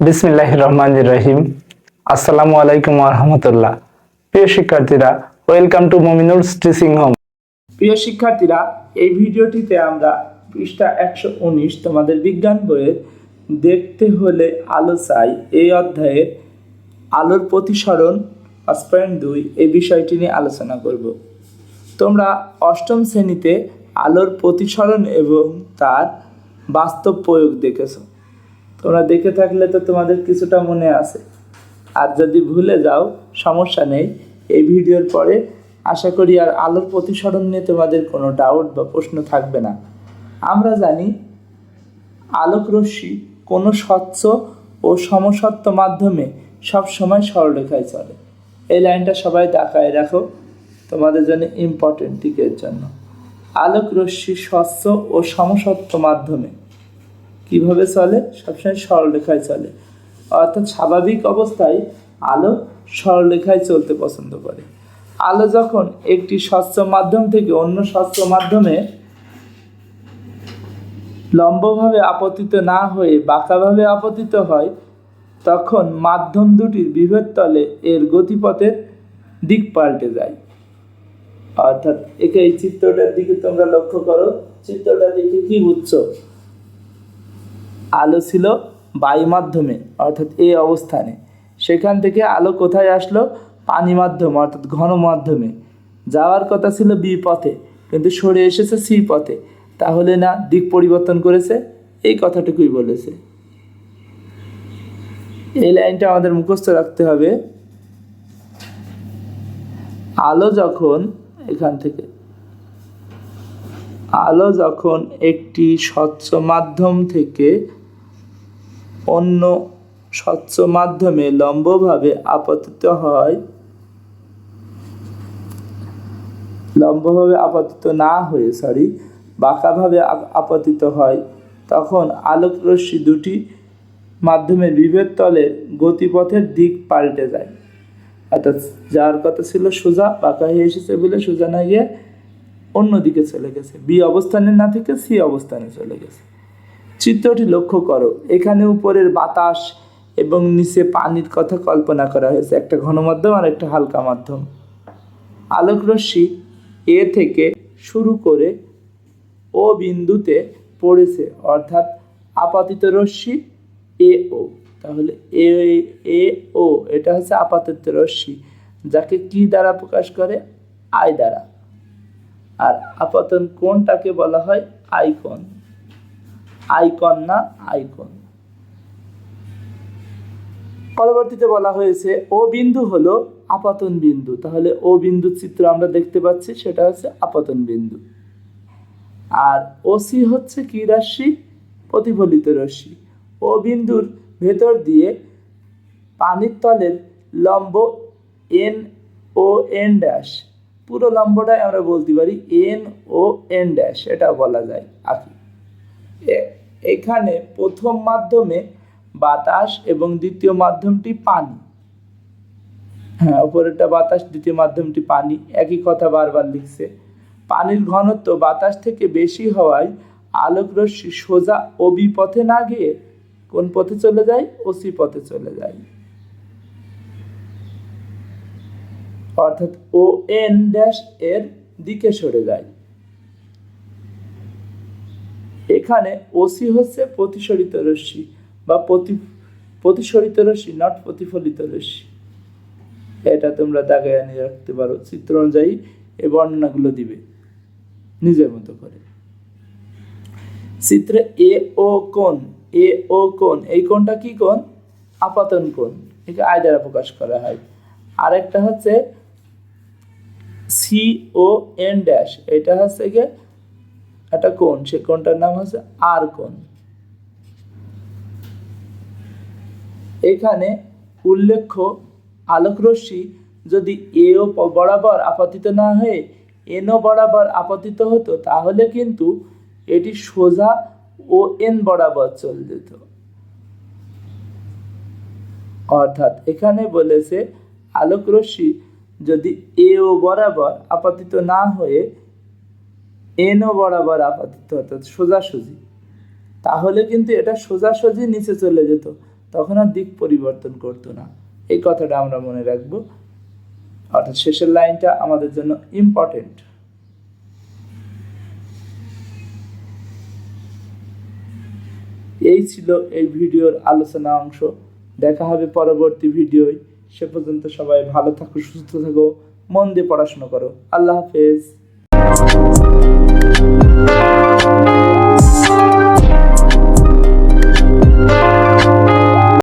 বিসমিল্লাহ রহমান রহিম আসসালামু আলাইকুম রহমতুল্লাহ। প্রিয় শিক্ষার্থীরা, welcome to Mominul teaching home. প্রিয় শিক্ষার্থীরা, এই ভিডিওটিতে আমরা পৃষ্ঠা একশো উনিশ তোমাদের বিজ্ঞান বইয়ের দেখতে হলে আলো চাই। এই অধ্যায়ের আলোর প্রতিসরণ, পাঁচ দুই, এই বিষয়টি নিয়ে আলোচনা করব। তোমরা অষ্টম শ্রেণীতে আলোর প্রতিসরণ এবং তার বাস্তব প্রয়োগ দেখেছ। তোমরা দেখে থাকলে তো তোমাদের কিছুটা মনে আছে। আর যদি ভুলে যাও, সমস্যা নেই। এই ভিডিওর পরে আশা করি আর আলোর প্রতিসরণ নিয়ে তোমাদের কোনো ডাউট বা প্রশ্ন থাকবে না। আমরা জানি, আলোক রশ্মি কোনো স্বচ্ছ ও সমসত্ব মাধ্যমে সব সময় সরলরেখায় চলে। এই লাইনটা সবাই তাকায় রাখো, তোমাদের জন্য ইম্পর্টেন্ট দিকের জন্য। আলোক রশ্মি স্বচ্ছ ও সমসত্ব মাধ্যমে কীভাবে চলে? সবসময় সরলরেখায় চলে। অর্থাৎ স্বাভাবিক অবস্থায় আলো সরলরেখায় চলতে পছন্দ করে। আলো যখন একটি স্বচ্ছ মাধ্যম থেকে অন্য স্বচ্ছ মাধ্যমে লম্বভাবে আপতিত না হয়ে বাঁকাভাবে আপতিত হয়, তখন মাধ্যম দুটির বিভেদ তলে এর গতিপথের দিক পাল্টে যায়। অর্থাৎ একে এই চিত্রটার দিকে তোমরা লক্ষ্য করো। চিত্রটা দেখে কি বুঝছ? আলো ছিল বায়ু মাধ্যমে অর্থাৎ এই অবস্থানে। সেখান থেকে আলো কোথায় আসলো? পানি মাধ্যমে, অর্থাৎ ঘন মাধ্যমে। যাওয়ার কথা ছিল বি পথে, কিন্তু সরে এসেছে সি পথে। তাহলে না, দিক পরিবর্তন করেছে? এই কথাটুকুই বলেছে। এই লাইনটা আমাদের মুখস্থ রাখতে হবে। আলো যখন এখান থেকে, আলো যখন একটি স্বচ্ছ মাধ্যম থেকে অন্য স্বচ্ছ মাধ্যমে লম্বভাবে আপতিত হয়। লম্বভাবে আপতিত না হয়ে সরি বাঁকাভাবে আপ- আপতিত হয়। তখন আলোক রশ্মি দুটি মাধ্যমের বিভেদ তলের গতিপথের দিক পাল্টে যায়। অর্থাৎ যার কথা ছিল সোজা, বাঁকা হয়ে এসেছে বলে সোজা না গিয়ে অন্যদিকে চলে গেছে। বি অবস্থানে না থেকে সি অবস্থানে চলে গেছে। চিত্রটি লক্ষ্য করো। এখানে উপরের বাতাস এবং নিচে পানির কথা কল্পনা করা হয়েছে। একটা ঘন মাধ্যম আর একটা হালকা মাধ্যম। আলোক রশ্মি এ থেকে শুরু করে ও বিন্দুতে পড়েছে, অর্থাৎ আপাতিত রশ্মি এ ও। তাহলে এ এ, ও, এটা হচ্ছে আপাতিত রশ্মি, যাকে কি দ্বারা প্রকাশ করে? আই দ্বারা। আর আপাতন কোনটাকে বলা হয়? আইকন। আইকন না আইকন। পরবর্তীতে বলা হয়েছে, ও বিন্দু হলো আপাতন বিন্দু। তাহলে ও বিন্দু চিত্র আমরা দেখতে পাচ্ছি, সেটা হচ্ছে আপাতন বিন্দু। আর ওসি হচ্ছে কি রাশি? প্রতিফলিত রশ্মি ও বিন্দুর ভেতর দিয়ে পানির তলের লম্ব এন ও এন ড্যাশ পুরো লম্বটাই আমরা বলতে পারি এন ও এন ড্যাশ এটা বলা যায় এ- এখানে প্রথম মাধ্যমে বাতাস এবং দ্বিতীয় মাধ্যমটি পানি। হ্যাঁ উপরেরটা বাতাস, দ্বিতীয় মাধ্যমটি পানি। একই কথা বারবার লিখছে। পানির ঘনত্ব বাতাস থেকে বেশি হওয়ায় আলোক রশ্মি সোজা অবি পথে না গিয়ে কোন পথে চলে যায়? ওসি পথে চলে যায়। অর্থাৎ ও এন ড্যাশ এর দিকে সরে যায়। এখানে ওসি হচ্ছে প্রতিসরিত রশ্মি বা প্রতি, প্রতিসরিত রশ্মি নট প্রতিফলিত রশ্মি। এটা তোমরা দাগে নিয়ে রাখতে পারো, চিত্র অনুযায়ী এ বর্ণনাগুলো দিবে, নিজের মতো করে। চিত্রে এ ও কোণ, এ ও কোণ, এই কোণটা কি কোণ? আপাতন কোণ, একে আয় দ্বারা প্রকাশ করা হয়। আরেকটা হচ্ছে সি ও এন ড্যাশ এটা হচ্ছে গিয়ে একটা কোণ, সে কোণটার নাম হচ্ছে আর কোণ। এখানে উল্লেখ্য আলোক রশ্মি যদি এও বরাবর আপতিত না হয়ে এনও বরাবর আপতিত হতো, তাহলে কিন্তু এটি সোজা ও এন বরাবর চলে যেত অর্থাৎ এখানে বলেছে আলোক রশ্মি যদি এ ও বরাবর আপতিত না হয়ে এনও বরাবর আপতিত অর্থাৎ সোজাসুজি। তাহলে কিন্তু এটা সোজাসুজি নিচে চলে যেত, তখন আর দিক পরিবর্তন করতো না। এই কথাটা আমরা মনে রাখব। অর্থাৎ শেষের লাইনটা আমাদের জন্য ইম্পর্টেন্ট এই ছিল এই ভিডিওর আলোচনা অংশ। দেখা হবে পরবর্তী ভিডিওয়। সে পর্যন্ত সবাই ভালো থাকো, সুস্থ থাকো, মন দিয়ে পড়াশোনা করো। আল্লাহ হাফেজ।